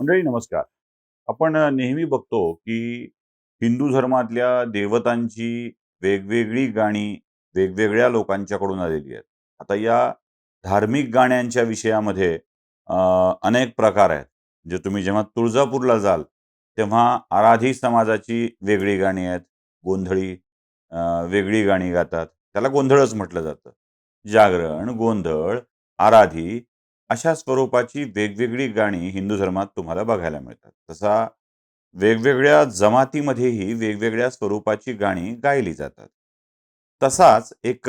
मंडळी नमस्कार. आपण नेहमी बघतो की हिंदू धर्मातल्या देवतांची वेगवेगळी गाणी वेगवेगळ्या लोकांच्याकडून आलेली आहेत. आता या धार्मिक गाण्यांच्या विषयामध्ये अनेक प्रकार आहेत. जे तुम्ही जेव्हा तुळजापूरला जाल तेव्हा आराधी समाजाची वेगळी गाणी आहेत. गोंधळी वेगळी गाणी गातात. त्याला गोंधळच म्हटलं जातं. जागरण गोंधळ आराधी अशा स्वरूपाची वेगवेगळी गाणी हिंदू धर्मात तुम्हाला बघायला मिळतात. तसा वेगवेगळ्या जमातीमध्येही वेगवेगळ्या स्वरूपाची गाणी गायली जातात. तसाच एक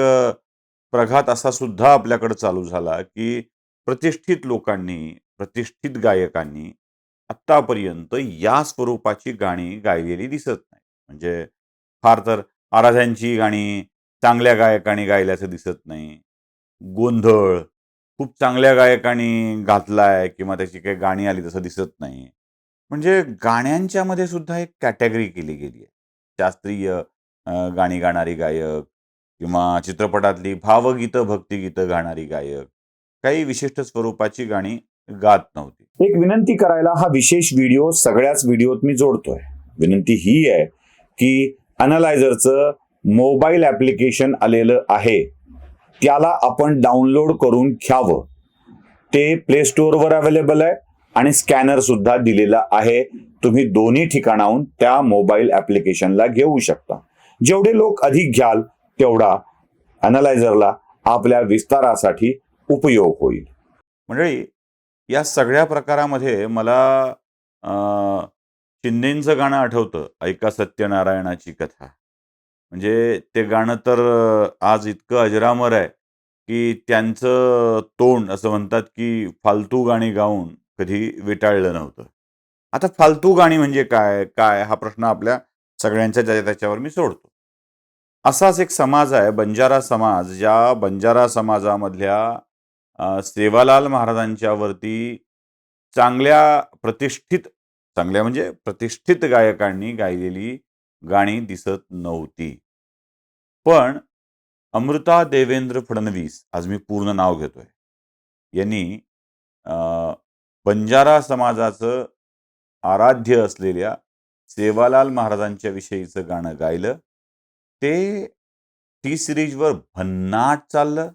प्रघात असा सुद्धा आपल्याकडे चालू झाला की प्रतिष्ठित लोकांनी प्रतिष्ठित गायकांनी आत्तापर्यंत या स्वरूपाची गाणी गायलेली दिसत नाही. म्हणजे फार तर आराध्यांची गाणी चांगल्या गायकांनी गायल्याचं दिसत नाही. गोंधळ खूप चांगल्या गायकांनी घातलाय किंवा त्याची काही गाणी आली तसं दिसत नाही. म्हणजे गाण्यांच्या मध्ये सुद्धा एक कॅटेगरी केली गेली आहे. शास्त्रीय गाणी गाणारी गायक किंवा चित्रपटातली भावगीतं भक्तिगीतं गाणारी गायक काही विशिष्ट स्वरूपाची गाणी गात नव्हती. एक विनंती करायला हा विशेष व्हिडिओ सगळ्याच व्हिडिओत मी जोडतोय. विनंती ही आहे की अनालायझरचं मोबाईल ऍप्लिकेशन आलेलं आहे. त्याला आपण डाउनलोड करून घ्यावं. ते प्ले स्टोअरवर अवेलेबल आहे आणि स्कॅनर सुद्धा दिलेला आहे. तुम्ही दोन्ही ठिकाणाहून त्या मोबाईल ऍप्लिकेशनला घेऊ शकता. जेवढे लोक अधिक घ्याल तेवढा अनालायझरला आपल्या विस्तारासाठी उपयोग होईल. मंडळी या सगळ्या प्रकारामध्ये मला शिंदेचं गाणं आठवतं. ऐका सत्यनारायणाची कथा. म्हणजे ते गाणं तर आज इतकं अजरामर आहे की त्यांचं तोंड असं म्हणतात की फालतू गाणी गाऊन कधी विटाळलं नव्हतं. आता फालतू गाणी म्हणजे काय? काय? हा प्रश्न आपल्या सगळ्यांच्या ज्या त्याच्यावर मी सोडतो. असाच एक समाज आहे बंजारा समाज ज्या बंजारा समाजामधल्या सेवालाल महाराजांच्या वरती चांगल्या प्रतिष्ठित चांगल्या म्हणजे प्रतिष्ठित गायकांनी गायलेली गाणी दिसत नव्हती. पण अमृता देवेंद्र फडणवीस आज मी पूर्ण नाव घेतोय यांनी बंजारा समाजाचं आराध्य असलेल्या सेवालाल महाराजांच्या विषयीचं गाणं गायलं. ते टी सिरीजवर भन्नाट चाललं.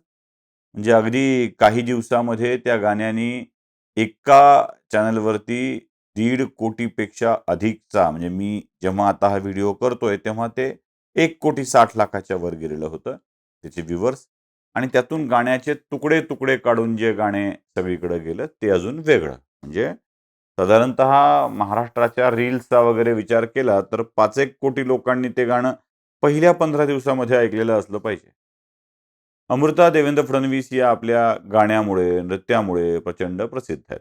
म्हणजे अगदी काही दिवसामध्ये त्या गाण्याने एका चॅनलवरती दीड कोटीपेक्षा अधिकचा म्हणजे मी जेव्हा आता हा व्हिडिओ करतोय तेव्हा ते एक कोटी साठ लाखाच्या वर गेलेलं होतं त्याचे व्ह्युअर्स आणि त्यातून गाण्याचे तुकडे तुकडे काढून जे गाणे सगळीकडे गेलं ते अजून वेगळं. म्हणजे साधारणत महाराष्ट्राच्या रील्सचा वगैरे विचार केला तर पाच एक कोटी लोकांनी ते गाणं पहिल्या पंधरा दिवसामध्ये ऐकलेलं असलं पाहिजे. अमृता देवेंद्र फडणवीस या आपल्या गाण्यामुळे नृत्यामुळे प्रचंड प्रसिद्ध आहेत.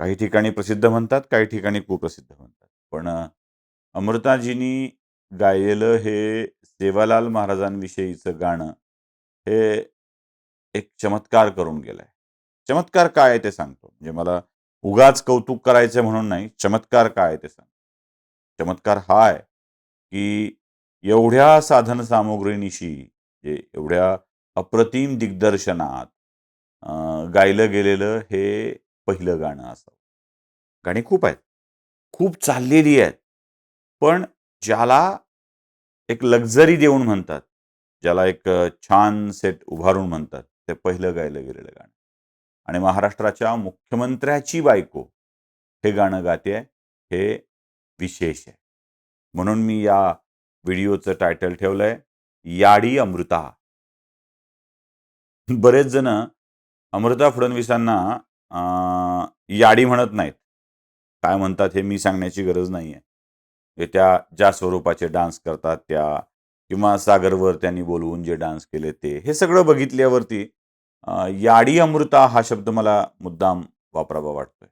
काही ठिकाणी प्रसिद्ध म्हणतात काही ठिकाणी कुप्रसिद्ध म्हणतात. पण अमृताजींनी गायलेलं हे सेवालाल महाराजांविषयीचं गाणं हे एक चमत्कार करून गेलंय. चमत्कार काय आहे ते सांगतो. म्हणजे मला उगाच कौतुक करायचं म्हणून नाही चमत्कार काय आहे ते सांग चमत्कार हा आहे की एवढ्या साधन सामुग्रीनिशी जे एवढ्या अप्रतिम दिग्दर्शनात अं, गायलं गेलेलं हे पहिलं गाणं असावं. गाणी खूप आहेत. खूप चाललेली आहेत. पण ज्याला एक लक्झरी देऊन म्हणतात ज्याला एक छान सेट उभारून म्हणतात ते पहिलं गायलं गेलेलं गाणं. आणि महाराष्ट्राच्या मुख्यमंत्र्याची बायको हे गाणं गाते हे विशेष आहे. म्हणून मी या व्हिडिओचं टायटल ठेवलंय याडी अमृता. बरेच जण अमृता फडणवीसांना याडी म्हणत नाहीत. काय म्हणतात हे मी सांगण्याची गरज नाही आहे त्या ज्या स्वरूपाचे डान्स करतात त्या किंवा सागरवर त्यांनी बोलवून जे डान्स केले ते हे सगळं बघितल्यावरती याडी अमृता हा शब्द मला मुद्दाम वापरावा वाटतोय.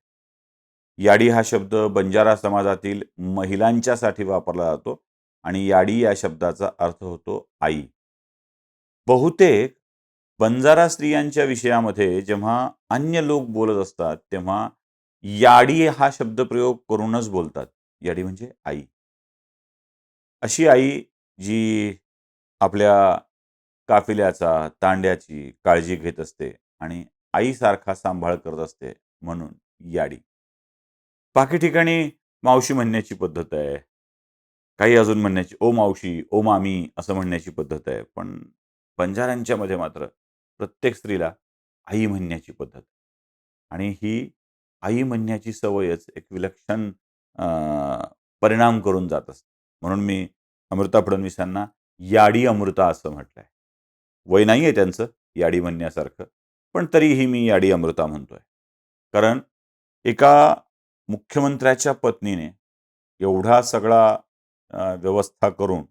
याडी हा शब्द बंजारा समाजातील महिलांच्यासाठी वापरला जातो आणि याडी या शब्दाचा अर्थ होतो आई. बहुतेक बंजारा स्त्रियांच्या विषयामध्ये जेव्हा अन्य लोक बोलत असतात तेव्हा याडी हा शब्दप्रयोग करूनच बोलतात. याडी म्हणजे आई. अशी आई जी आपल्या काफिल्याचा तांड्याची काळजी घेत असते आणि आईसारखा सांभाळ करत असते म्हणून याडी. बाकी ठिकाणी मावशी म्हणण्याची पद्धत आहे. काही अजून म्हणण्याची ओ मावशी ओ मामी असं म्हणण्याची पद्धत आहे. पण बंजाऱ्यांच्या मध्ये मात्र प्रत्येक स्त्रीला आई म्हणण्याची पद्धत. आणि ही आई म्हणण्याची सवयच एक विलक्षण परिणाम करून जात असते. म्हणून मी अमृता फडणवीसांना याडी अमृता असं म्हटलंय. वय नाही आहे त्यांचं याडी म्हणण्यासारखं पण तरीही मी याडी अमृता म्हणतोय. कारण एका मुख्यमंत्र्याच्या पत्नीने एवढा सगळा व्यवस्था करून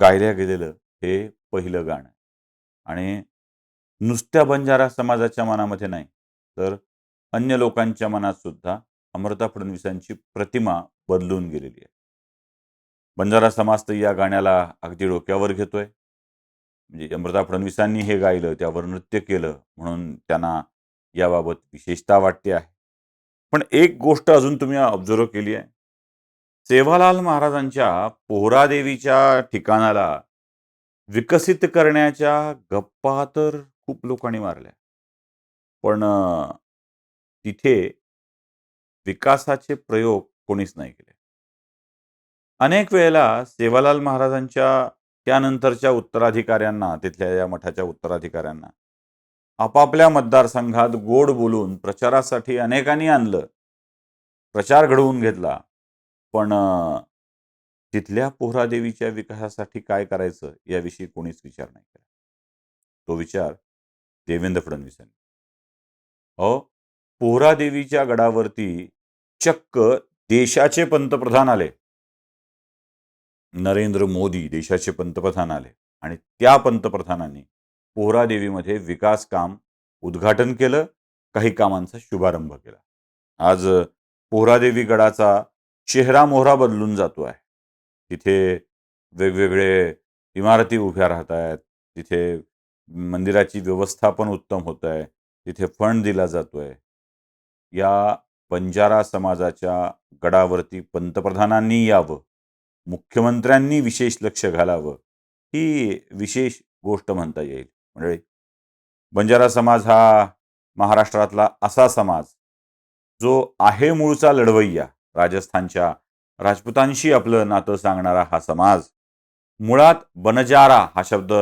गायल्या गेलेलं हे पहिलं गाणं. आहे. आणि नुसत्या बंजारा समाजाच्या मनामध्ये नाही तर अन्य लोकांच्या मनात सुद्धा अमृता फडणवीसांची प्रतिमा बदलून गेलेली आहे. बंजारा समाज तर या गाण्याला अगदी डोक्यावर घेतोय. म्हणजे अमृता फडणवीसांनी हे गायलं त्यावर नृत्य केलं म्हणून त्यांना याबाबत विशेषता वाटते आहे. पण एक गोष्ट अजून तुम्ही ऑब्झर्व केली आहे. सेवालाल महाराजांच्या पोहरादेवीच्या ठिकाणाला विकसित करण्याच्या गप्पा तर खूप लोकांनी मारल्या. पण तिथे विकासाचे प्रयोग कोणीच नाही केले. अनेक वेळेला सेवालाल महाराजांच्या त्यानंतरच्या उत्तराधिकाऱ्यांना तिथल्या या मठाच्या उत्तराधिकाऱ्यांना आपापल्या मतदारसंघात गोड बोलून प्रचारासाठी अनेकांनी आणलं. प्रचार घडवून घेतला. पण तिथल्या पोहरादेवीच्या विकासासाठी काय करायचं याविषयी कोणीच विचार नाही केला. तो विचार देवेंद्र फडणवीसांनी. अहो पोहरादेवीच्या गडावरती चक्क देशाचे पंतप्रधान आले. नरेंद्र मोदी देशाचे पंतप्रधान आले आणि त्या पंतप्रधानांनी पोहरादेवीमध्ये विकास काम उद्घाटन केलं काही कामांचा शुभारंभ केला. आज पोहरादेवी गडाचा चेहरा मोहरा बदलून जातो आहे. तिथे वेगवेगळे इमारती उभ्या राहत आहेत तिथे मंदिराची व्यवस्था पण उत्तम होत आहे तिथे फंड दिला जातोय. या बंजारा समाजाच्या गडावरती पंतप्रधानांनी यावं. मुख्यमंत्र्यांनी विशेष लक्ष घालावं. ही विशेष गोष्ट म्हणता येईल. म्हणजे बंजारा समाज हा महाराष्ट्रातला असा समाज जो आहे मूळचा लढवय्या. राजस्थानच्या राजपुतांशी आपलं नातं सांगणारा हा समाज. मुळात बनजारा हा शब्द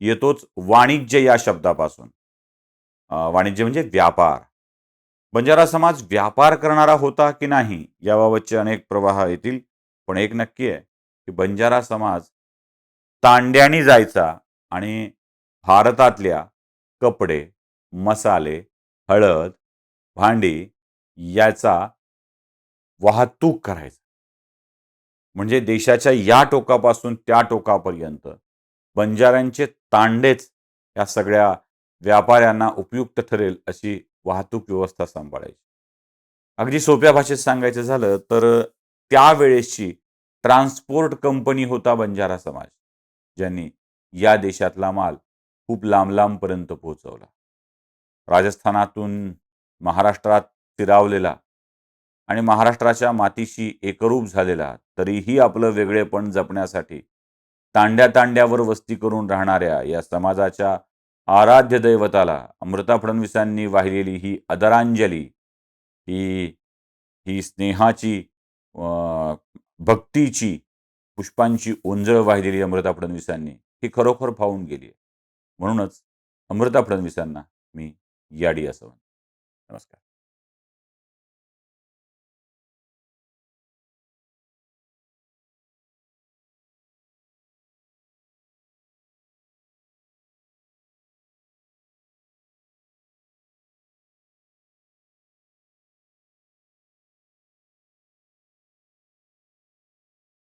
येतोच वाणिज्य या शब्दापासून. वाणिज्य म्हणजे व्यापार. बंजारा समाज व्यापार करणारा होता की नाही याबाबतचे अनेक प्रवाह येतील पण एक नक्की आहे की बंजारा समाज तांड्यानी जायचा आणि भारतातल्या कपडे मसाले हळद भांडी याचा वाहतूक करायचा. म्हणजे देशाच्या या टोकापासून त्या टोकापर्यंत बंजाऱ्यांचे तांडेच या सगळ्या व्यापाऱ्यांना उपयुक्त ठरेल अशी वाहतूक व्यवस्था सांभाळायची. अगदी सोप्या भाषेत सांगायचं झालं तर त्यावेळेसची ट्रान्सपोर्ट कंपनी होता बंजारा समाज ज्यांनी या देशातला माल खूप लांब लांबपर्यंत पोहोचवला. राजस्थानातून महाराष्ट्रात फिरावलेला आणि महाराष्ट्राच्या मातीशी एकरूप झालेला तरीही आपलं वेगळेपण जपण्यासाठी तांड्या तांड्यावर वस्ती करून राहणाऱ्या या समाजाच्या आराध्य दैवताला अमृता फडणवीसांनी वाहिलेली ही आदरांजली ही ही स्नेहाची अं, भक्तीची पुष्पांची ओंजळ वाहिलेली अमृता फडणवीसांनी ही खरोखर फावून गेली आहे. म्हणूनच अमृता फडणवीसांना मी याडी असं म्हणतो. नमस्कार.